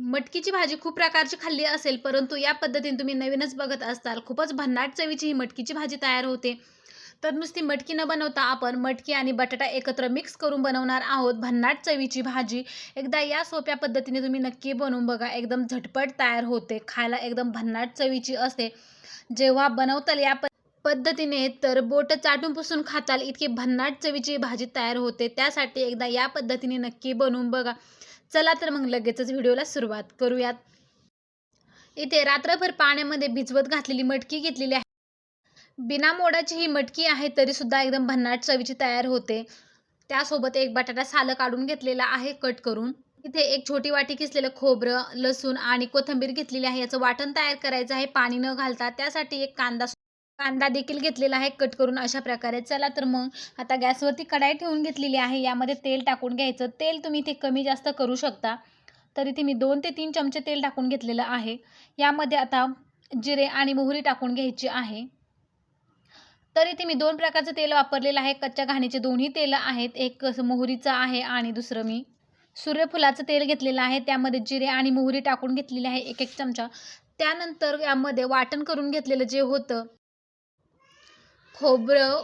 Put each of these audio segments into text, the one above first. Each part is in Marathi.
मटकीची भाजी खूप प्रकारची खाल्ली असेल परंतु या पद्धतीने तुम्ही नवीनच बघत असताल. खूपच भन्नाट चवीची ही मटकीची भाजी तयार होते. तर नुसती मटकी न बनवता आपण मटकी आणि बटाटा एकत्र मिक्स करून बनवणार आहोत भन्नाट चवीची भाजी. एकदा या सोप्या पद्धतीने तुम्ही नक्की बनवून बघा. एकदम झटपट तयार होते. खायला एकदम भन्नाट चवीची असते. जेव्हा बनवताल या प पद्धतीने तर बोट चाटून पुसून खाताल. इतकी भन्नाट चवीची भाजी तयार होते. त्यासाठी एकदा या पद्धतीने नक्की बनवून बघा. चला तर मग लगेचच व्हिडिओला सुरुवात करूयात. इथे रात्रभर पाण्यामध्ये भिजवत घातलेली मटकी घेतलेली आहे. बिना मोडाची ही मटकी आहे तरी सुद्धा एकदम भन्नाट चवीची तयार होते. त्यासोबत एक बटाटा सालं काढून घेतलेला आहे कट करून. इथे एक छोटी वाटी किसलेलं खोबरं लसूण आणि कोथिंबीर घेतलेली आहे. याचं वाटण तयार करायचं आहे. पाणी न घालता त्यासाठी एक कांदा कांदा देखील घेतलेला आहे कट करून अशा प्रकारे. चला तर मग आता गॅसवरती कढाई ठेवून घेतलेली आहे. यामध्ये तेल टाकून घ्यायचं. तेल तुम्ही ते कमी जास्त करू शकता. तर इथे मी दोन ते तीन चमचे तेल टाकून घेतलेलं आहे. यामध्ये आता जिरे आणि मोहरी टाकून घ्यायची आहे. तर इथे मी दोन प्रकारचं तेल वापरलेलं आहे. कच्च्या घाणीचे दोन्ही तेलं आहेत. एक मोहरीचं आहे आणि दुसरं मी सूर्यफुलाचं तेल घेतलेलं आहे. त्यामध्ये जिरे आणि मोहरी टाकून घेतलेली आहे. एक एक चमचा. त्यानंतर यामध्ये वाटण करून घेतलेलं जे होतं खोबरं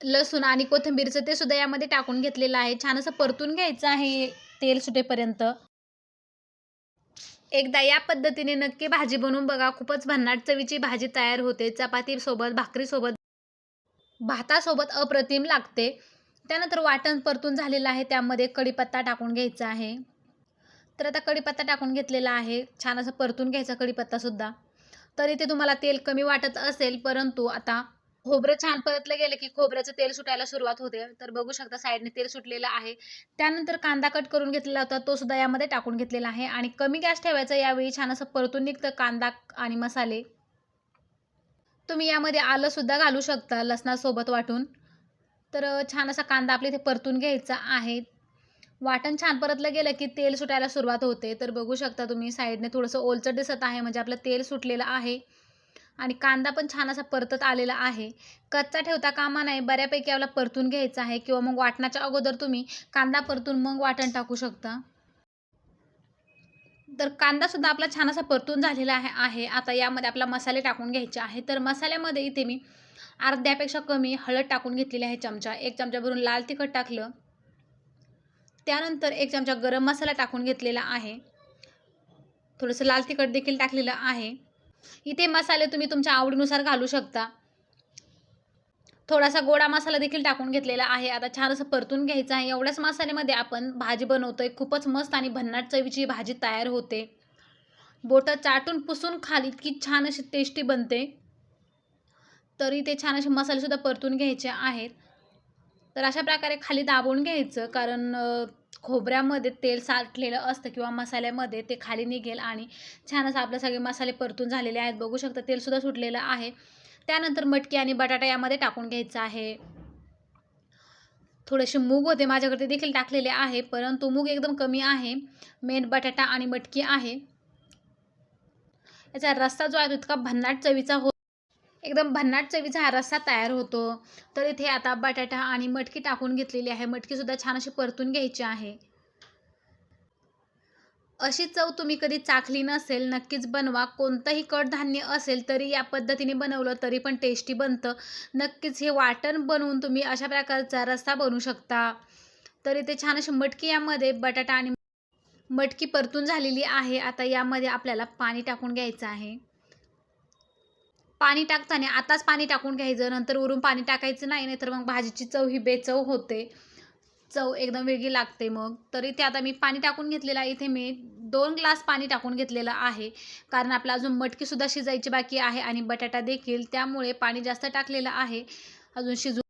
लसूण आणि कोथिंबीरचं ते सुद्धा यामध्ये टाकून घेतलेलं आहे. छान असं परतून घ्यायचं आहे तेल सुटेपर्यंत. एकदा या पद्धतीने नक्की भाजी बनवून बघा. खूपच भन्नाट चवीची भाजी तयार होते. चपातीसोबत भाकरीसोबत भातासोबत अप्रतिम लागते. त्यानंतर वाटण परतून झालेलं आहे. त्यामध्ये कढीपत्ता टाकून घ्यायचा आहे. तर आता कढीपत्ता टाकून घेतलेला आहे. छान असं परतून घ्यायचा कढीपत्तासुद्धा तर इथे तुम्हाला तेल कमी वाटत असेल परंतु आता खोबरं छान परतलं गेलं की खोबऱ्याचं तेल सुटायला सुरुवात होते. तर बघू शकता साईडने तेल सुटलेलं आहे. त्यानंतर कांदा कट करून घेतलेला होता तो सुद्धा यामध्ये टाकून घेतलेला आहे. आणि कमी गॅस ठेवायचा यावेळी छान असं परतून निघतं कांदा आणि मसाले. तुम्ही यामध्ये आलं सुद्धा घालू शकता लसणासोबत वाटून. तर छान असा कांदा आपल्या इथे परतून घ्यायचा आहे. वाटण छान परतलं गेलं की तेल सुटायला सुरुवात होते. तर बघू शकता तुम्ही साईडने थोडंसं ओलचट दिसत आहे म्हणजे आपलं तेल सुटलेलं आहे. आणि कांदा पण छान असा परतत आलेला आहे. कच्चा ठेवता कामा नाही बऱ्यापैकी आपला परतून घ्यायचा आहे किंवा मग वाटणाच्या अगोदर तुम्ही कांदा परतून मग वाटण टाकू शकता. तर कांदासुद्धा आपला छान असा परतून झालेला आहे आहे. आता यामध्ये आपला मसाले टाकून घ्यायचे आहे तर मसाल्यामध्ये इथे मी अर्ध्यापेक्षा कमी हळद टाकून घेतलेली आहे चमचा. एक चमचा भरून लाल तिखट टाकलं. त्यानंतर एक चमचा गरम मसाला टाकून घेतलेला आहे. थोडंसं लाल तिखट देखील टाकलेलं आहे. इथे मसाले तुम्ही तुमच्या आवडीनुसार घालू शकता. थोडासा गोडा मसाला देखील टाकून घेतलेला आहे. आता छान असं परतून घ्यायचं आहे. एवढ्याच मसाल्यामध्ये आपण भाजी बनवतोय. खूपच मस्त आणि भन्नाट चवीची भाजी तयार होते. बोटं चाटून पुसून खाली इतकी छान अशी टेस्टी बनते. तरी ते छान असे मसालेसुद्धा परतून घ्यायचे आहेत. तर अशा प्रकारे खाली दाबून घ्यायचं. कारण खोबऱ्यामध्ये तेल साठलेलं असतं किंवा मसाल्यामध्ये ते खाली निघेल आणि छान असं आपले सगळे मसाले परतून झालेले आहेत. बघू शकता तेलसुद्धा सुटलेलं आहे. त्यानंतर मटकी आणि बटाटा यामध्ये टाकून घ्यायचं आहे. थोडेसे मूग होते माझ्याकडे देखील टाकलेले आहे परंतु मूग एकदम कमी आहे. मेन बटाटा आणि मटकी आहे. याचा रस्ता जो आहे तो इतका भन्नाट चवीचा हो एकदम भन्नाट चवीचा हा रस्सा तयार होतो. तर इथे आता बटाटा आणि मटकी टाकून घेतलेली आहे. मटकीसुद्धा छान अशी परतून घ्यायची आहे. अशी चव तुम्ही कधी चाखली नसेल नक्कीच बनवा. कोणतंही कडधान्य असेल तरी या पद्धतीने बनवलं तरी पण टेस्टी बनतं. नक्कीच हे वाटण बनवून तुम्ही अशा प्रकारचा रस्सा बनवू शकता. तरी ते छान अशी मटकी यामध्ये बटाटा आणि मटकी परतून झालेली आहे. आता यामध्ये आपल्याला पाणी टाकून घ्यायचं आहे. पाणी टाकताना आताच पाणी टाकून घ्यायचं नंतर वरून पाणी टाकायचं नाही नाहीतर मग भाजीची चव ही बेचव होते. चव एकदम वेगळी लागते मग. तर इथे आता मी पाणी टाकून घेतलेलं इथे मी दोन ग्लास पाणी टाकून घेतलेलं आहे. कारण आपला अजून मटकीसुद्धा शिजायची बाकी आहे आणि बटाटा देखील. त्यामुळे पाणी जास्त टाकलेलं आहे. अजून शिजू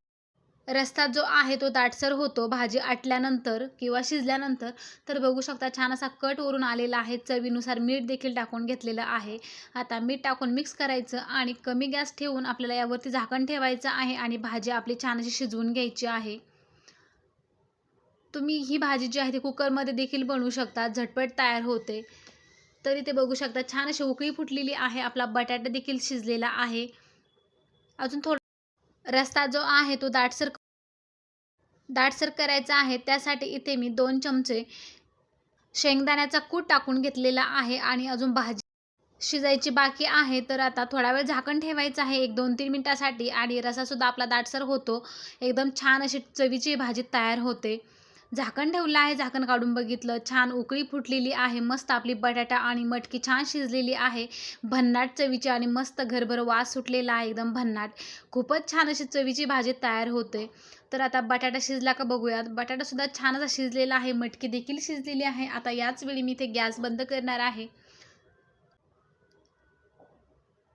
रस्ता जो आहे तो दाटसर होतो भाजी आटल्यानंतर किंवा शिजल्यानंतर तर बघू शकता छान असा कट वरून आलेला आहे. चवीनुसार मीठ देखील टाकून घेतलेलं आहे. आता मीठ टाकून मिक्स करायचं आणि कमी गॅस ठेवून आपल्याला यावरती झाकण ठेवायचं आहे आणि भाजी आपली छान अशी शिजवून घ्यायची आहे. तुम्ही ही भाजी जी आहे ती कुकरमध्ये देखील बनवू शकता झटपट तयार होते. तरी ते बघू शकता छान अशी उकळी फुटलेली आहे आपला बटाटा देखील शिजलेला आहे. अजून थोडा रस्ता जो आहे तो दाटसर दाटसर करायचा आहे त्यासाठी इथे मी दोन चमचे शेंगदाण्याचा कूट टाकून घेतलेला आहे आणि अजून भाजी शिजायची बाकी आहे. तर आता थोडा वेळ झाकण ठेवायचं आहे एक दोन तीन मिनटासाठी आणि रसासुद्धा आपला दाटसर होतो. एकदम छान अशी चवीची भाजी तयार होते. झाकण ठेवलं आहे झाकण काढून बघितलं. छान उकळी फुटलेली आहे मस्त आपली बटाटा आणि मटकी छान शिजलेली आहे. भन्नाट चवीची आणि मस्त घरभर वास सुटलेला आहे एकदम भन्नाट. खूपच छान अशी चवीची भाजी तयार होते. तर आता बटाटा शिजला का बघूयात. बटाटासुद्धा छान असा शिजलेला आहे. मटकी देखील शिजलेली आहे. आता याच वेळी मी इथे गॅस बंद करणार आहे.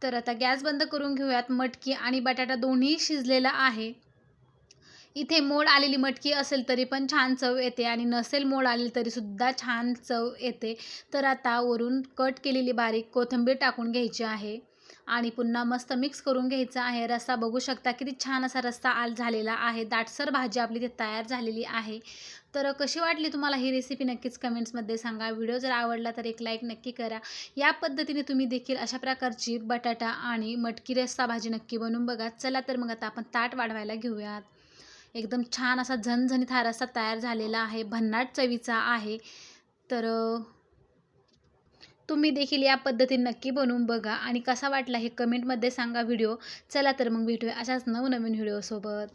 तर आता गॅस बंद करून घेऊयात. मटकी आणि बटाटा दोन्ही शिजलेला आहे. इथे मोड आलेली मटकी असेल तरी पण छान चव येते आणि नसेल मोड आलेली तरीसुद्धा छान चव येते. तर आता वरून कट केलेली बारीक कोथिंबीर टाकून घ्यायची आहे. आणि पुन्हा मस्त मिक्स करून घ्यायचा आहे. रस्सा बघू शकता किती छान असा रस्सा आल झालेला आहे. दाटसर भाजी आपली ते तयार झालेली आहे. तर कशी वाटली तुम्हाला ही रेसिपी नक्कीच कमेंट्समध्ये सांगा. व्हिडिओ जर आवडला तर एक लाईक नक्की करा. या पद्धतीने तुम्ही देखील अशा प्रकारची बटाटा आणि मटकी रस्सा भाजी नक्की बनवून बघा. चला तर मग आता आपण ताट वाढवायला घेऊयात. एकदम छान असा झणझणीत हा रस्सा तयार झालेला आहे. भन्नाट चवीचा आहे. तर तुम्ही देखील या पद्धतीने नक्की बनवून बघा आणि कसा वाटला हे कमेंटमध्ये सांगा व्हिडिओ चला तर मग भेटूया अशाच नवनवीन व्हिडिओसोबत